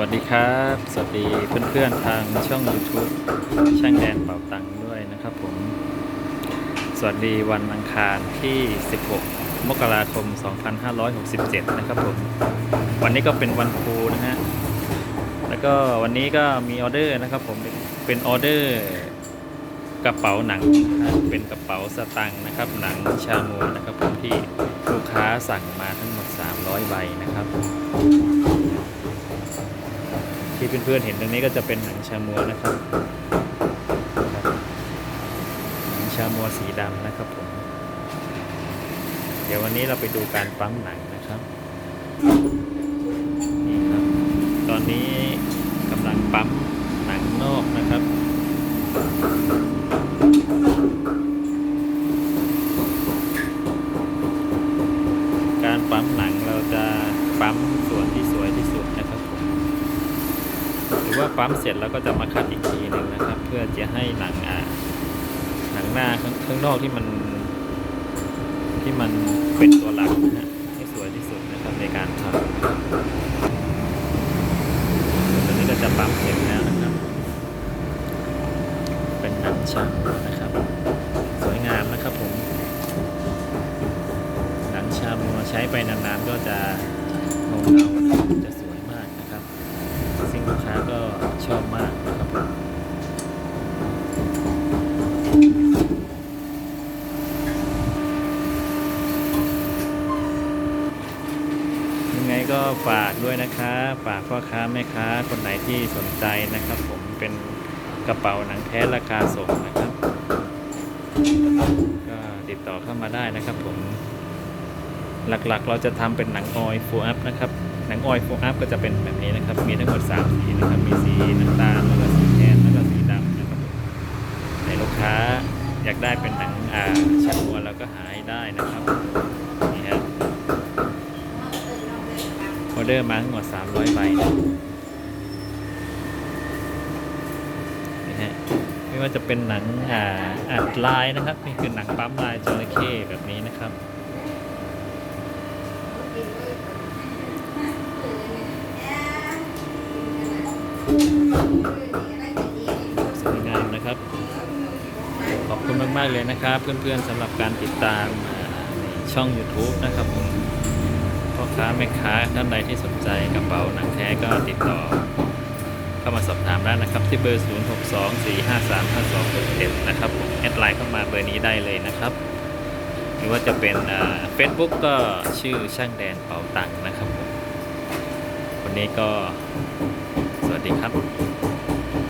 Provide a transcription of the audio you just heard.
วัสดีครับ สวัสดีเพื่อนๆทางช่อง YouTube ช่างแดนเป่าตังค์ด้วยนะครับผม สวัสดีวันอังคารที่ 16 มกราคม 2567 นะครับผม วันนี้ก็เป็นวันครูนะฮะ แล้วก็วันนี้ก็มีออเดอร์นะครับผม เป็นออเดอร์กระเป๋าหนังนะเป็นกระเป๋าสตังค์นะครับ หนังชาโมนะครับผมที่ลูกค้าสั่งมาทั้งหมด 300 ใบนะครับ ที่เพื่อนๆเห็นตรงนี้ก็จะเป็นหนังชามัวนะครับหนังชามัวสีดำนะครับผม เดี๋ยววันนี้เราไปดูการปั๊มหนังนะครับนี่ครับ ตอนนี้กำลังปั๊มหนังนอกนะครับการปั๊มหนังเราจะปั๊มส่วนที่สวยที่สุดนะ หรือว่าปั๊มเสร็จแล้วก็จะมาคัดอีกทีหนึ่งนะครับ เพื่อจะให้หนังอ่าหนังหน้าข้างางนอกที่มัน ที่มันเป็นตัวหลักนะฮะให้สวยที่สุดนะครับในการทำนะครับตอนนี้ก็จะปั๊มเสร็จแล้วนะครับ เป็นหนังช่างนะครับ สวยงามนะครับผมหนังชามัวใช้ไปนานๆก็จะเงเงาๆนะครับจะสวยมากนะครับ ซึ่งลูกค้าก็ ชอบมากนะครับยังไงก็ฝากด้วยนะคะฝากพ่อค้าแม่ค้าคนไหนที่สนใจนะครับ ผมเป็นกระเป๋าหนังแท้ราคาส่งนะครับ ก็ติดต่อเข้ามาได้นะครับผมหลักๆเราจะทำเป็นหนังออยฟูอัพนะครับ หนังออยฟูอัพก็จะเป็นแบบนี้นะครับ มีทั้งหมด3สีนะครับ มีสีน้ำตาลแล้วก็สีแทนแล้วก็สีดำนะครับในลูกค้าอยากได้เป็นหนังอ่าชาวัวเราก็หาให้ได้นะครับนี่ฮะออเดอร์มาทั้งหมด300ใบนะนี่ฮะไม่ว่าจะเป็นหนังอ่าอัดลายนะครับ นี่คือหนังปั๊มลายจระเข้แบบนี้นะครับ สวยงามนะครับ ขอบคุณมาก ๆ เลยนะครับ เพื่อน ๆสำหรับการติดตามอ่าในช่อง YouTube นะครับผมพ่อค้าแม่ค้าท่านใดที่สนใจกระเป๋าหนังแท้ก็ติดต่อ เข้ามาสอบถามได้นะครับ ที่เบอร์ 0 6 2 4 5 3 5 2 6 7 นะครับผมแอดไลน์เข้ามาเบอร์นี้ได้เลยนะครับ หรือว่าจะเป็นเฟซบุ๊กก็ชื่อช่างแดนเป่าตังค์นะครับผมวันนี้ก็ วัสดีครับ